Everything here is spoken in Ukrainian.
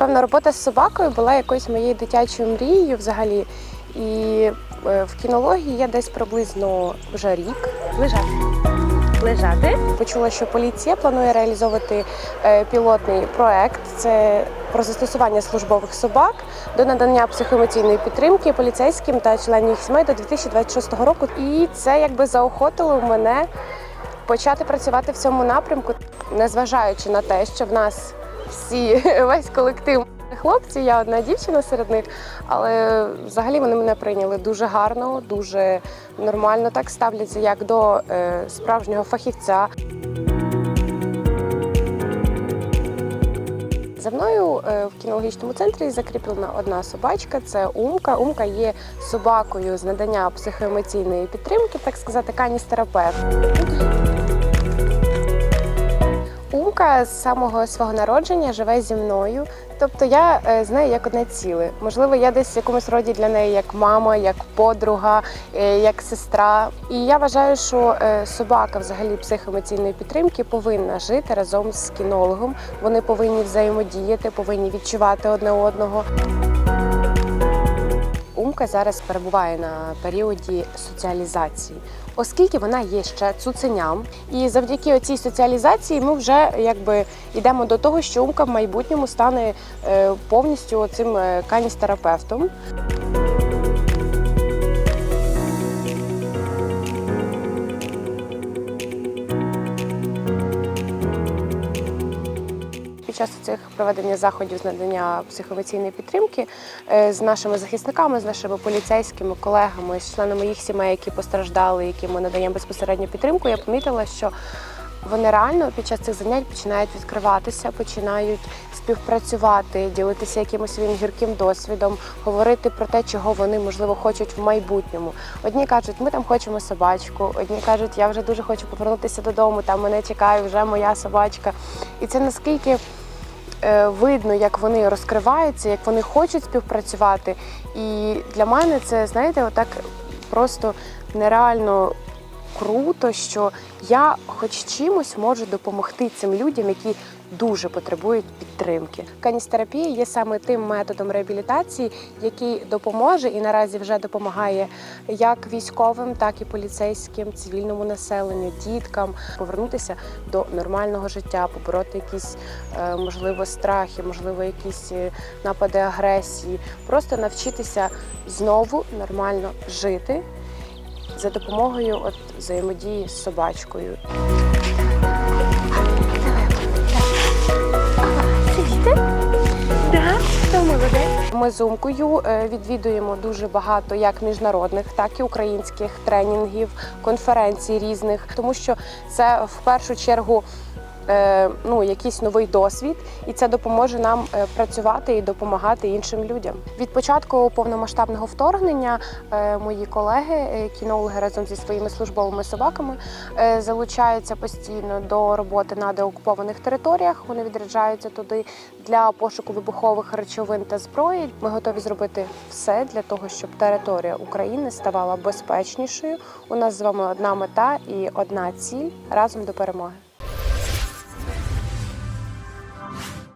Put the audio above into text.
Напевно, робота з собакою була якоюсь моєю дитячою мрією взагалі. І е, в кінології я десь приблизно вже рік. Лежати. Лежати. Почула, що поліція планує реалізовувати е, пілотний проект. Це про застосування службових собак до надання психоемоційної підтримки поліцейським та членів їх сімей до 2026 року. І це якби заохотило мене почати працювати в цьому напрямку, незважаючи на те, що в нас всі весь колектив. Хлопці, я одна дівчина серед них, але взагалі вони мене прийняли дуже гарно, дуже нормально так ставляться, як до е, справжнього фахівця. За мною е, в кінологічному центрі закріплена одна собачка. Це Умка. Умка є собакою з надання психоемоційної підтримки, так сказати, каністерапевт. Умка з самого свого народження живе зі мною. Тобто я е, з нею як одне ціле. Можливо, я десь в якомусь роді для неї як мама, як подруга, е, як сестра. І я вважаю, що е, собака взагалі психоемоційної підтримки повинна жити разом з кінологом. Вони повинні взаємодіяти, повинні відчувати одне одного. Умка зараз перебуває на періоді соціалізації, оскільки вона є ще цуценям. І завдяки цій соціалізації ми вже якби йдемо до того, що Умка в майбутньому стане е, повністю цим каністерапевтом. Під час цих проведення заходів з надання психоемоційної підтримки е, з нашими захисниками, з нашими поліцейськими колегами, з членами їх сімей, які постраждали, яким ми надаємо безпосередню підтримку, я помітила, що вони реально під час цих занять починають відкриватися, починають співпрацювати, ділитися якимось своїм гірким досвідом, говорити про те, чого вони можливо хочуть в майбутньому. Одні кажуть, ми там хочемо собачку, одні кажуть, я вже дуже хочу повернутися додому, там мене чекає вже моя собачка. І це наскільки видно, як вони розкриваються, як вони хочуть співпрацювати. І для мене це, знаєте, отак просто нереально круто, що я хоч чимось можу допомогти цим людям, які дуже потребують підтримки. Каністерапія є саме тим методом реабілітації, який допоможе і наразі вже допомагає як військовим, так і поліцейським, цивільному населенню, діткам повернутися до нормального життя, побороти якісь е, можливо страхи, можливо, якісь е, напади агресії, просто навчитися знову нормально жити за допомогою от взаємодії з собачкою. Ми з Умкою е, відвідуємо дуже багато як міжнародних, так і українських тренінгів, конференцій різних, тому що це в першу чергу. Е, Ну, якийсь новий досвід, і це допоможе нам е, працювати і допомагати іншим людям. Від початку повномасштабного вторгнення е, мої колеги, кінологи разом зі своїми службовими собаками залучаються постійно до роботи на деокупованих територіях. Вони відряджаються туди для пошуку вибухових речовин та зброї. Ми готові зробити все для того, щоб територія України ставала безпечнішою. У нас з вами одна мета і одна ціль разом до перемоги.